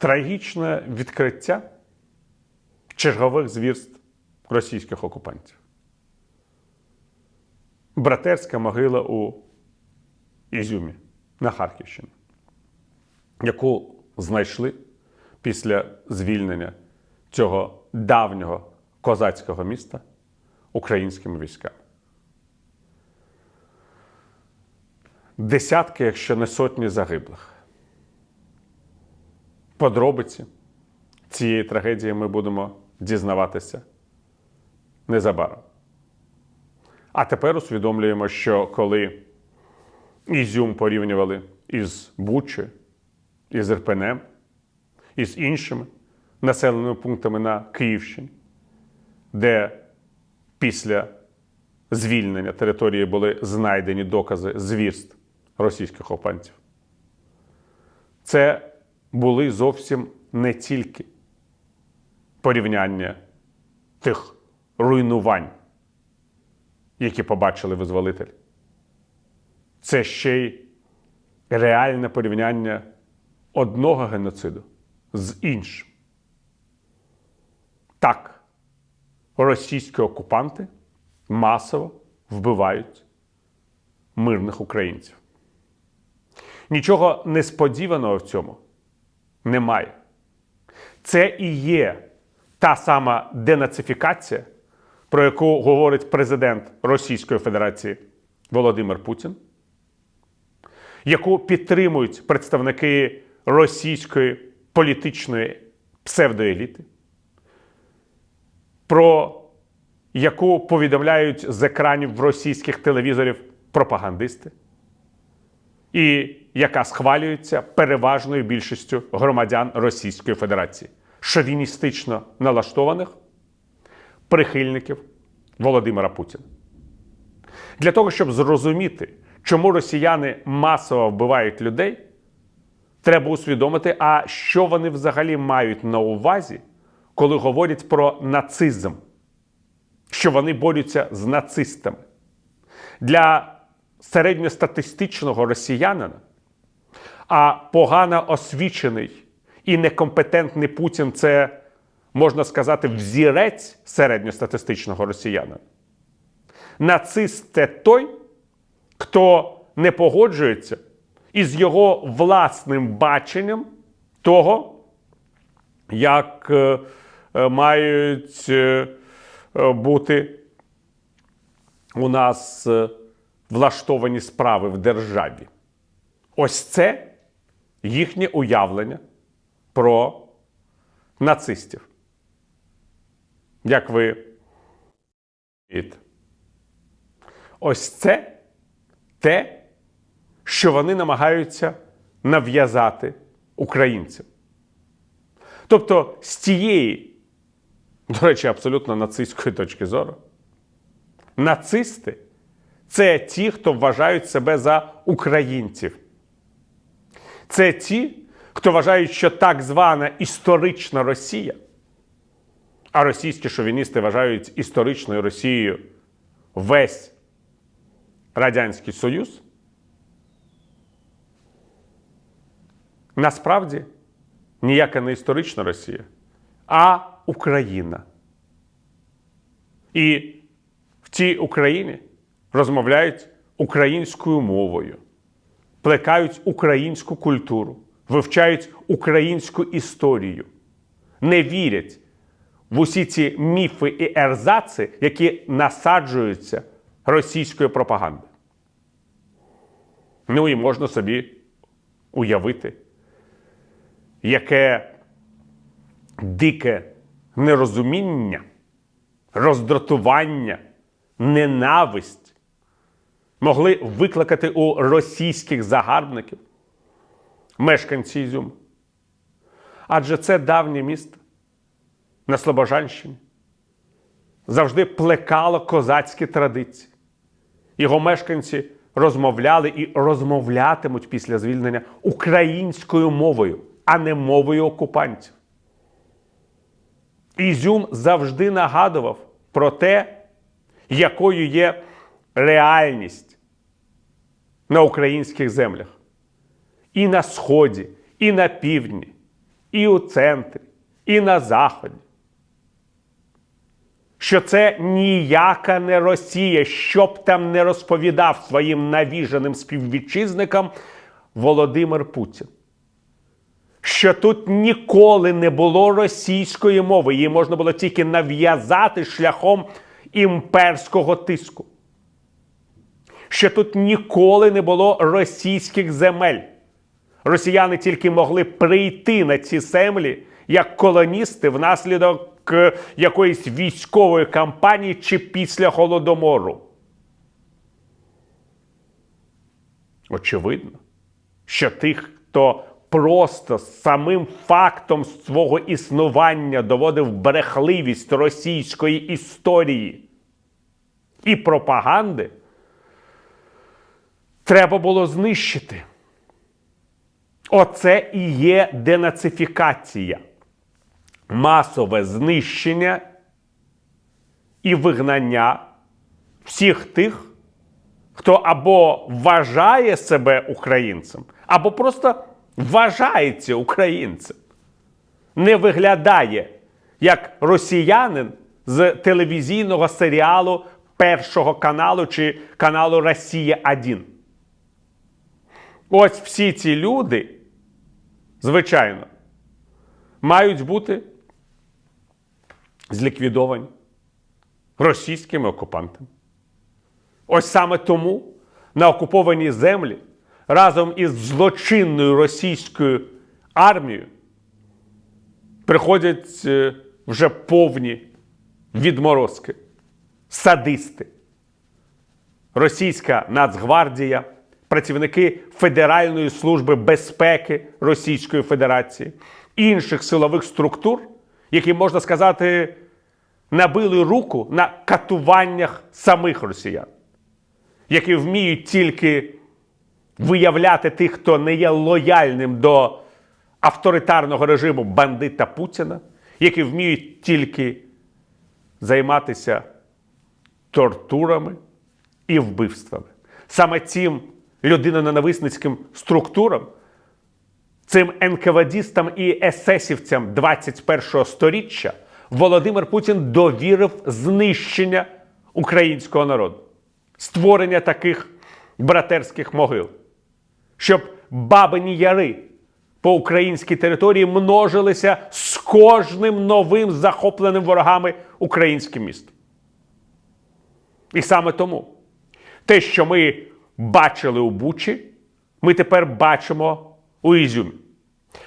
трагічне відкриття чергових звірств російських окупантів. Братерська могила у Ізюмі на Харківщині, яку знайшли після звільнення цього давнього козацького міста українськими військами. Десятки, якщо не сотні загиблих. Подробиці цієї трагедії ми будемо дізнаватися незабаром. А тепер усвідомлюємо, що коли Ізюм порівнювали із Бучею, із Ірпенем, із іншими населеними пунктами на Київщині, де після звільнення території були знайдені докази звірств російських окупантів. Це були зовсім не тільки порівняння тих руйнувань, які побачили визволителі. Це ще й реальне порівняння одного геноциду з іншим. Так, російські окупанти масово вбивають мирних українців. Нічого несподіваного в цьому немає. Це і є та сама денацифікація, про яку говорить президент Російської Федерації Володимир Путін, яку підтримують представники російської політичної псевдоеліти, про яку повідомляють з екранів російських телевізорів пропагандисти, і яка схвалюється переважною більшістю громадян Російської Федерації, шовіністично налаштованих прихильників Володимира Путіна. Для того, щоб зрозуміти, чому росіяни масово вбивають людей, треба усвідомити, а що вони взагалі мають на увазі, коли говорять про нацизм, що вони борються з нацистами. Для середньостатистичного росіянина, а погано освічений і некомпетентний Путін це, можна сказати, взірець середньостатистичного росіянина. Нацист це той, хто не погоджується із його власним баченням того, як е, е, мають е, бути у нас влаштовані справи в державі. Ось це їхнє уявлення про нацистів. Як ви? Ось це те, що вони намагаються нав'язати українцям. Тобто з тієї, до речі, абсолютно нацистської точки зору, нацисти це ті, хто вважають себе за українців. Це ті, хто вважають, що так звана історична Росія, а російські шовіністи вважають історичною Росією весь Радянський Союз. Насправді ніяка не історична Росія, а Україна. І в цій Україні розмовляють українською мовою, плекають українську культуру, вивчають українську історію, не вірять в усі ці міфи і ерзаци, які насаджуються російською пропагандою. Ну і можна собі уявити, яке дике нерозуміння, роздратування, ненависть могли викликати у російських загарбників мешканці Ізюму. Адже це давнє місто на Слобожанщині завжди плекало козацькі традиції. Його мешканці розмовляли і розмовлятимуть після звільнення українською мовою, а не мовою окупантів. Ізюм завжди нагадував про те, якою є реальність на українських землях. І на Сході, і на півдні, і у центрі, і на Заході. Що це ніяка не Росія, що б там не розповідав своїм навіженим співвітчизникам Володимир Путін. Що тут ніколи не було російської мови, її можна було тільки нав'язати шляхом імперського тиску. Що тут ніколи не було російських земель. Росіяни тільки могли прийти на ці землі як колоністи внаслідок е, якоїсь військової кампанії чи після голодомору. Очевидно, що тих, хто просто самим фактом свого існування доводив брехливість російської історії і пропаганди, треба було знищити. Оце і є денацифікація, масове знищення і вигнання всіх тих, хто або вважає себе українцем, або просто вважається українцем, не виглядає як росіянин з телевізійного серіалу Першого каналу чи каналу Росія 1 Ось всі ці люди, звичайно, мають бути зліквідовані російськими окупантами. Ось саме тому на окупованій землі разом із злочинною російською армією приходять е, вже повні відморозки, садисти, російська Нацгвардія, працівники Федеральної служби безпеки Російської Федерації, інших силових структур, які, можна сказати, набили руку на катуваннях самих росіян, які вміють тільки виявляти тих, хто не є лояльним до авторитарного режиму бандита Путіна, які вміють тільки займатися тортурами і вбивствами. Саме цим людиноненависницьким структурам, цим НКВДістам і есесівцям 21-го сторіччя Володимир Путін довірив знищення українського народу, створення таких братерських могил, щоб бабині яри по українській території множилися з кожним новим захопленим ворогами українським містом. І саме тому те, що ми бачили у Бучі, ми тепер бачимо у Ізюмі.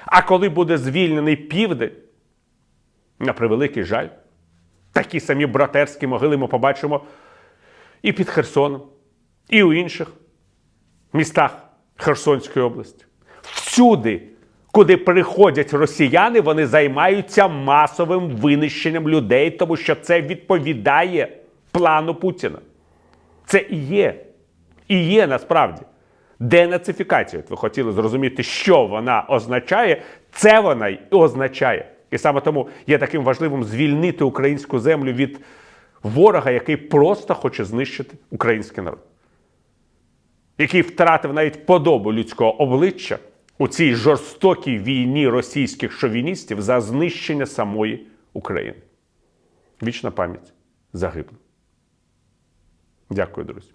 А коли буде звільнений південь, на превеликий жаль, такі самі братерські могили ми побачимо і під Херсоном, і у інших містах Херсонської області. Всюди, куди приходять росіяни, вони займаються масовим винищенням людей, тому що це відповідає плану Путіна. Це і є, і є насправді денацифікація. От ви хотіли зрозуміти, що вона означає, це вона й означає. І саме тому є таким важливим звільнити українську землю від ворога, який просто хоче знищити український народ, який втратив навіть подобу людського обличчя у цій жорстокій війні російських шовіністів за знищення самої України. Вічна пам'ять загиблих. Дякую, друзі.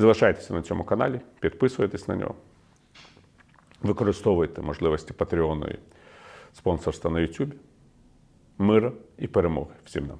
Залишайтеся на цьому каналі, підписуйтесь на нього, використовуйте можливості Патреону і спонсорства на YouTube. Мира і перемоги всім нам.